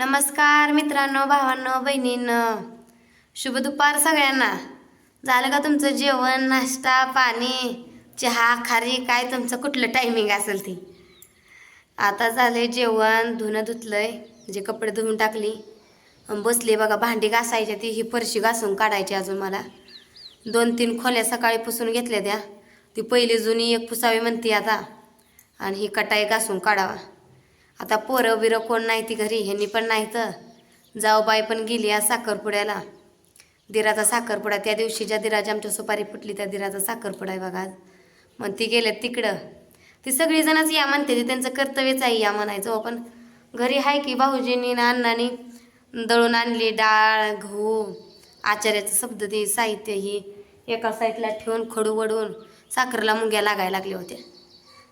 नमस्कार मित्रांनो भावांनो बहिणींनो. शुभ दुपार सगळ्यांना. झालं का तुमचं जेवण नाश्ता पाणी चहा खारी? काय तुमचं कुठलं टायमिंग असेल ती? आता झालंय जेवण धुणं धुतलंय म्हणजे कपडे धुवून टाकली. बसले बसली बघा भांडी घासायची ती ही फरशी घासून काढायची अजून मला. दोन तीन खोल्या सकाळी पुसून घेतल्या त्या. ती पहिली जुनी एक पुसावी म्हणते आता. आणि ही कटाई घासून काढावा. आता पोरं बिरं कोण नाही ती घरी ह्यांनी पण नाही तर जाऊ बाई पण गेली आज साखरपुड्याला. दिराचा साखरपुडा त्या दिवशी ज्या दिराची आमच्या सुपारी फुटली त्या दिराचा साखरपुडा आहे बघा आज. मग ती गेल्यात तिकडं. ती सगळीजणच या म्हणते ती त्यांचं कर्तव्यच आहे या म्हणायचं हो, पण घरी आहे की भाऊजींनी ना अण्णांनी दळून आणली डाळ गहू आचार्याचं शब्द ते साहित्य ही एका साईडला ठेवून खडू वडून साखरला मुंग्या लागायला लागल्या होत्या.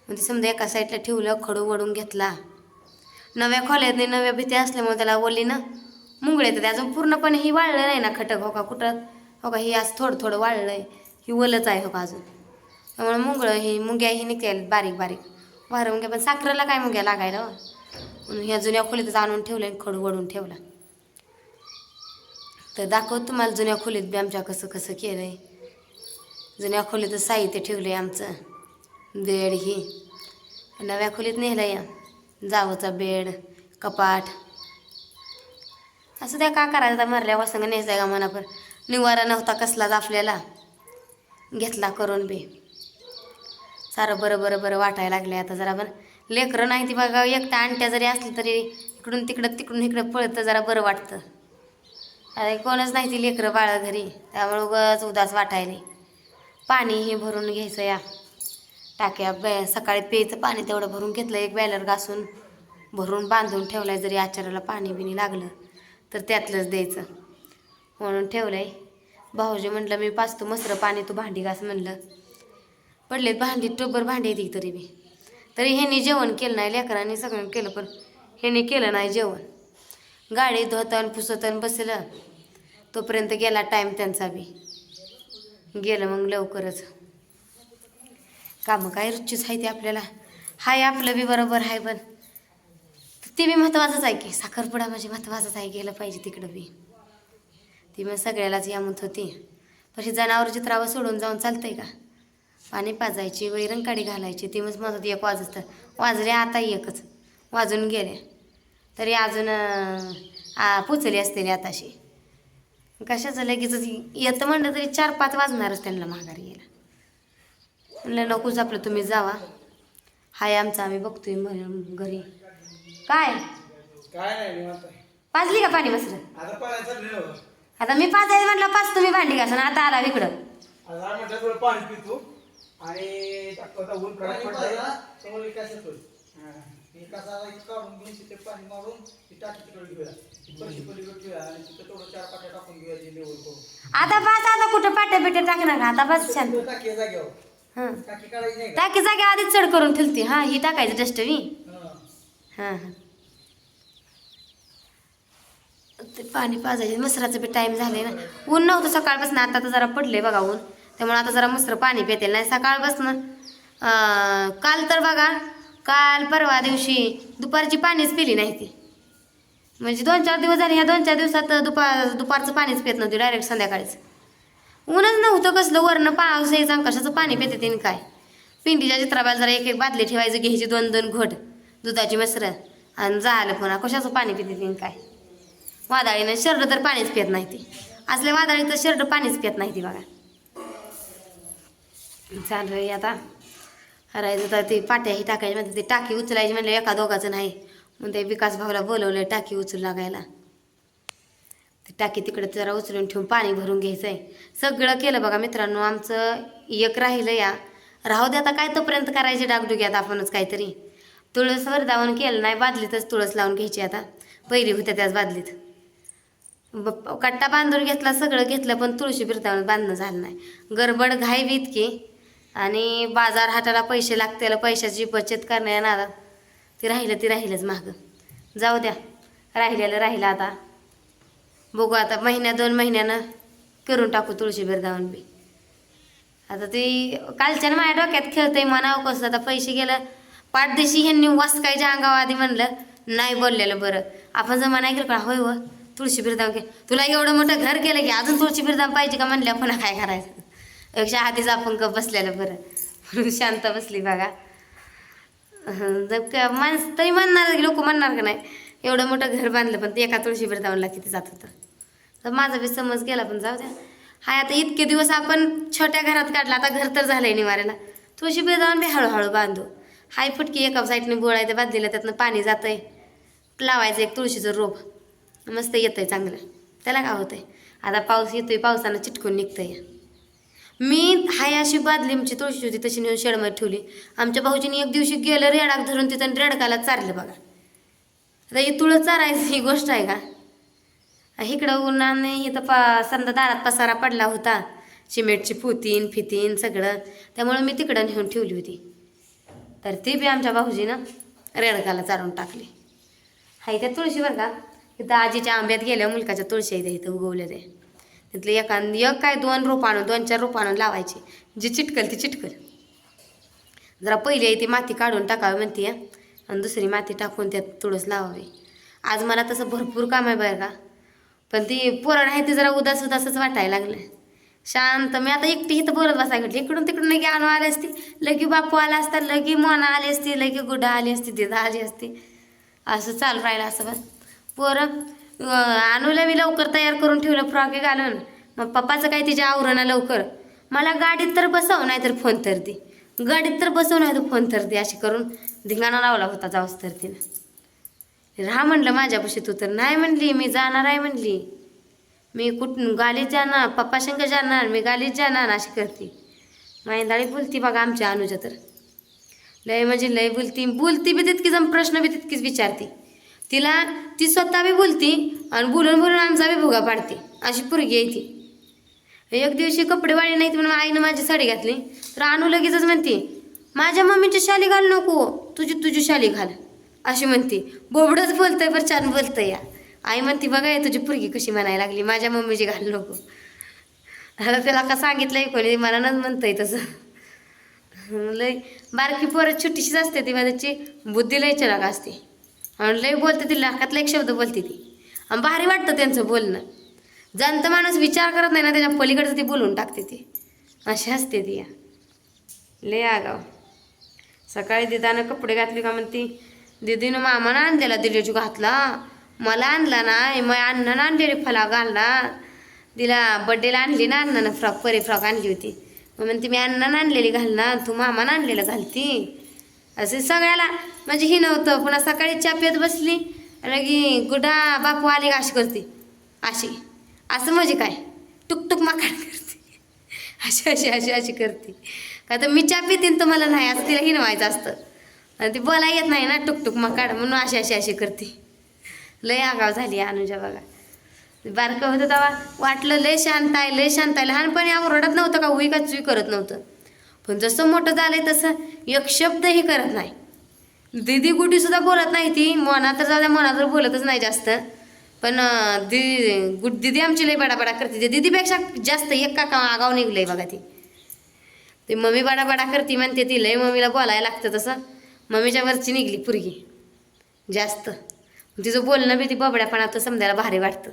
म्हणजे समजा एका साईडला ठेवलं खडू वडून घेतला. नव्या खोल्यात नव्या भीती असल्यामुळे त्याला ओली ना. मुंगळे येतात अजून पूर्णपणे ही वाळलं नाही ना खटक हो का कुठं? हो का ही आज थोडं थोडं वाळलं आहे. ही ओलच आहे हो का अजून. त्यामुळे मुंगळं ही मुंग्या ही निघतील बारीक बारीक. वारं मुंग्या पण साखरेला काय मुंग्या लागायला हो? म्हणून ह्या जुन्या खोलीतच आणून ठेवलं आणि खडू वडून ठेवला. तर दाखवत तुम्हाला जुन्या खोलीत बी आमच्या कसं कसं केलं आहे जुन्या खोलीतच साहित्य ठेवलं आहे आमचं. बेड ही. नव्या खोलीत नेलं या जावचा बेड कपाट. असं त्या का करायचं आता मरल्या वासंग न्यायचा का मना पण निवारा नव्हता कसलाच आपल्याला घेतला करून बी. सारं बरं बरं बरं वाटायला लागले आता जरा पण. लेकरं नाही ती बघा एकटा आणट्या जरी असली तरी इकडून तिकडं तिकडून इकडं पळतं जरा बरं वाटतं. अरे कोणच नाही ती लेकरं बाळ घरी. त्यामुळे उगाच उदास वाटायली. पाणी हे भरून घ्यायचं या. टाक्या बॅ सकाळी प्यायचं पाणी तेवढं भरून घेतलं एक बॅलर घासून भरून बांधून ठेवलं आहे जरी आचाराला पाणी बिणी लागलं तर त्यातलंच द्यायचं. म्हणून ठेवलं आहे भाऊजी म्हटलं मी पाचतो मसरं पाणी तू भांडी घास म्हणलं. पडलेत भांडी टोबर भांडी येते तरी मी तरी ह्यांनी जेवण केलं नाही लेकरांनी सगळं केलं पण ह्यांनी केलं नाही जेवण. गाडी धुतन पुसतन बसलं. तोपर्यंत गेला टाईम त्यांचा बी. गेलं मग लवकरच. कामं काय रुचीच आहे ते आपल्याला. हाय आपलं बी बरोबर आहे पण. ते बी महत्त्वाचंच आहे की साखरपुडा म्हणजे महत्त्वाचंच आहे गेलं पाहिजे तिकडं बी. ती मग सगळ्यालाच या म्हणत होती. पण ही जनावर चित्रावर सोडून जाऊन चालतंय का? पाणी पाजायची वैरण काडी घालायची ती मग म्हणत होती एक वाजत. तर वाजले आता एकच. वाजून गेले. तरी अजून आ, पोचली असते रे आताशी. कशाचं लगेच येतं म्हणलं तरी चार पाच वाजणारच त्यांना माघारी गेला म्हणलं नकोच आपलं तुम्ही जावा. हाय आमचं आम्ही बघतोय म- घरी. काय? काय नाही निवांत आहे. पाजली का पाणी आता चाललंय हो. आता मी पाजायचं म्हटलं पाच तुम्ही भांडी घासा आता आला इकडं. आता आम्ही म्हटलं थोडं पाणी पितो. आणि टाकतो आता ऊन कडक पडलं समोर विकास येतोय हा. विकासाला इथं काढून घेऊन तिथे पाणी मारून ती टाकी तिकडे घेऊया ती परशी पलीकडे घेऊया आणि तिथं थोडं चार पाट्या टाकून घेऊया जे लेवल करून. आता पाच आता कुठं पाट्या बिट्या टाक ना आता बस छान टाकी आहे हां. टाकी काढायची नाही का? टाकी जागे आधीच चढ करून ठेवते. हां ही टाकायचं डस्टबी हा. हां हां. ते पाणी पाजायचे. मसराचं बी टाईम झाले ना. ऊन नव्हतं सकाळपासून आता तर जरा पडले बघा ऊन. त्यामुळे आता जरा मसरं पाणी पितेल. नाही सकाळपासून अं, काल तर बघा काल परवा दिवशी दुपारची पाणीच पिली नाही ती. म्हणजे दोन चार दिवस झाले ह्या दोन चार दिवसात दुपार दुपारचं पाणीच पित नव्हती डायरेक्ट संध्याकाळीच. ऊनच नव्हतं कसलं वरनं पाऊस यायचं कशाचं पाणी पिते तिने काय? पिंडीच्या चित्राबाला जरा एक एक बादली ठेवायचं घ्यायची दोन दोन घोट दुधाची मसरं आणि झालं पुन्हा कशाचं पाणी पिते तिने काय? वादळीनं शर्ट तर पाणीच पित नाही ती. असल्या वादळी तर शर्ट पाणीच पित नाही ती बघा. चालू आहे आता. हरायचं तर ती पाट्याही टाकायची म्हणजे ती टाकी उचलायची म्हणलं एका दोघाचं नाही. मग ते विकास भाऊला बोलवलं टाकी उचलू लागायला. टाकी तिकडे जरा उचलून ठेवून पाणी भरून घ्यायचं आहे सगळं केलं बघा मित्रांनो आमचं एक राहिलं या. राहू दे आता काय तोपर्यंत करायचे डागडुग्यात आपणच काहीतरी. तुळस वरदावून केलं नाही बादलीतच तुळस लावून घ्यायची आता. पहिली होत्या त्याच बादलीत. ब- कट्टा बांधून घेतला सगळं घेतलं पण तुळशी बिरतावून बांधणं झालं नाही. गडबड घाई इतकी आणि बाजार हाताला पैसे लागतील पैशाची बचत करण्या नादात ते राहिलं ते राहिलंच मागं. जाऊ द्या राहिलेलं राहिलं आता. बघू आता महिन्या दोन महिन्यानं करून टाकू तुळशी बिरदावून बी. आता ती कालच्यानं माझ्या डोक्यात खेळतंय म्हणावं कसं आता पैसे गेलं. पाठदेशी ह्यांनी वासकायच्या अंगावर आधी म्हणलं नाही बोललेलं बरं. आपण जमा नाही केलं का होय व. तुळशी बिरदाम घे. तुला एवढं मोठं घर केलं की अजून तुळशी बिरदाम पाहिजे का? म्हणल्या पुन्हा काय करायचं? पेक्षा आधीच आपण गप बसलेलं बरं. म्हणून शांत बसली बघा. हं, जर का तरी म्हणणार लोक म्हणणार का नाही एवढं मोठं घर बांधलं पण ते एका तुळशी बिरदावला किती जात होतं. तर माझा बी समज गेला पण जाऊ द्या. हाय आता इतके दिवस आपण छोट्या घरात काढला आता घर तर झालंय निवाऱ्याला. तुळशी बी जाऊन बी हळूहळू बांधू. हाय फुटकी एका साईडने बोळायचं बांधलेलं त्यातनं पाणी जातंय. लावायचं एक तुळशीचं रोप. मस्त येतंय चांगलं. त्याला काय होतंय? आता पाऊस येतोय पावसानं चिटकून निघतंय. मी हाय अशी बादली आमची तुळशी होती तशी नेऊन शेडमध्ये ठेवली. आमच्या भाऊजीने एक दिवशी गेलं रेडाक धरून तिथं रेडकाला चारलं बघा. आता ही तुळस चारायची ही गोष्ट आहे का? इकडं उन्हाने इथं पा समजा दारात पसारा पडला होता. सिमेंटची पुतीन फितीन सगळं. त्यामुळं मी तिकडं नेऊन ठेवली होती. तर ती बी आमच्या भाऊजीनं रेडकाला चारून टाकली. आहे त्या तुळशी बरं का? इथं आजीच्या आंब्यात गेल्या मुलकाच्या तुळशी आहे इथं उगवल्या ते तिथले एका एक काय दोन रोप आणून दोन चार रोप आणून लावायची. जी चिटकल ती चिटकल. जरा पहिली ती माती काढून टाकावी म्हणते आणि दुसरी माती टाकून त्यात तुळस लावावी. आज मला तसं भरपूर काम आहे बरं का? पण ती पोरण आहे ती जरा उदास उदासच वाटायला लागलं. शांत मी आता एकटी इथं बोलत बसायला म्हटली इकडून तिकडून लगे आणू आले असते लगी बापू आला असता लगी मोना आली असती लगी गुडा आली असती दिदा आली असती. असं चालू राहिलं असं बस. पोरं आणूला मी लवकर तयार करून ठेवलं फ्रॉक घालून. मग पप्पाचं काय तिच्या आवरणा लवकर? मला गाडीत तर बसव नाही तर फोन तर ती गाडीत तर बसव नाही तर फोन तर ती अशी करून धिंगाणा लावला होता जाऊस तर तिनं. राहा म्हणलं माझ्यापाशी तू तर. नाही म्हणली मी जाणार आहे म्हणली. मी कुठून? गालीत जाणार पप्पा शंकर जाणार मी गालीत जाणार अशी करते. माहिंदाळी बोलती बघा आमच्या अनुजा तर. लय म्हणजे लय बोलती. बोलती बी तितकीच प्रश्न बी तितकीच विचारते. तिला ती स्वतः बी बोलती आणि बोलून बोलून आमचा बी भुगा पाडते. अशी पोरगी आहे ती. एक दिवशी कपडे वाळी नाहीत म्हणून आईनं माझी साडी घातली. तर आणू लगेचच म्हणते माझ्या मम्मीची शाली घाल नको. तुझी तुझी शाली घाल. अशी म्हणते बोबडंच बोलतंय बरं छान बोलतं या. आई म्हणते बघा या तुझी पुरगी कशी म्हणायला लागली माझ्या मम्मीची घाल नको. आता त्याला का सांगितलंय कोणी मला म्हणतंय तसं. लय बारकी पोरं छोटीशीच असते ती माझ्याची बुद्धी लय चलाक असते. आणि लय बोलते ती लाखातला एक शब्द बोलते ती. आणि भारी वाटतं त्यांचं बोलणं. जाणतं माणूस विचार करत नाही ना त्याच्या पलीकडचं ती बोलून टाकते ती. अशी असते ती या. लय आगाव. सकाळी देताना कपडे घातले का म्हणती दीदीनं मामानं आणलेला दिलेजू घातला. मला आणला नाही मग अण्णानं आणलेली फला घालला तिला बड्डेला आणली ना अण्णानं फ्रॉक परी फ्रॉक आणली होती. मग म्हणते मी अण्णानं आणलेली घालणार तू मामानं आणलेलं घालती. असं सगळ्याला म्हणजे हे नव्हतं पुन्हा सकाळी चहा पित बसली. लगी गुडा बापू आले अशी करते. अशी. असं म्हणजे काय? टुकटुक माकाड करते. अशी अशी अशी अशी करते. का तर मी चहा पितीन तर मला नाही असं तिला हिनवायचं असतं. आणि ती बोला येत नाही ना टुकटुक मग काढ म्हणून अशी अशी अशी करते. लय आगाव झाली अनुजा बघा. बारकं होतं तेव्हा वाटलं लय शांत आहे लय शांत आहे. लहानपणी आम्ही रडत नव्हतं का उई का चुई करत नव्हतं. पण जसं मोठं झालंय तसं एक शब्दही करत नाही. दीदी गुडी सुद्धा बोलत नाही ती. मना तर जाऊ द्या मना तर बोलतच नाही जास्त. पण अं, दी गुड दिदी आमची लई बडाबडा करते. ते दीदीपेक्षा जास्त एक काका आगाव निघलंय बघा ती. ते मम्मी बडाबडा करते म्हणते ती लय मम्मीला बोलायला लागतं तसं. मम्मीच्या वरची निघली पुरगी. जास्त. तिचं बोलणं बी ती बबड्यापणा तर समजायला भारी वाटतं.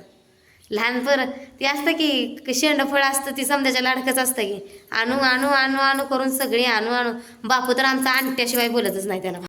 लहानपर ती असतं की शेंडफळ असतं ती समजायच्या लाडकंच असतं की आणू आणू आणू आणू करून सगळी आणू आणू. बापू तर आमचा आणट्याशिवाय बोलतच नाही त्याला.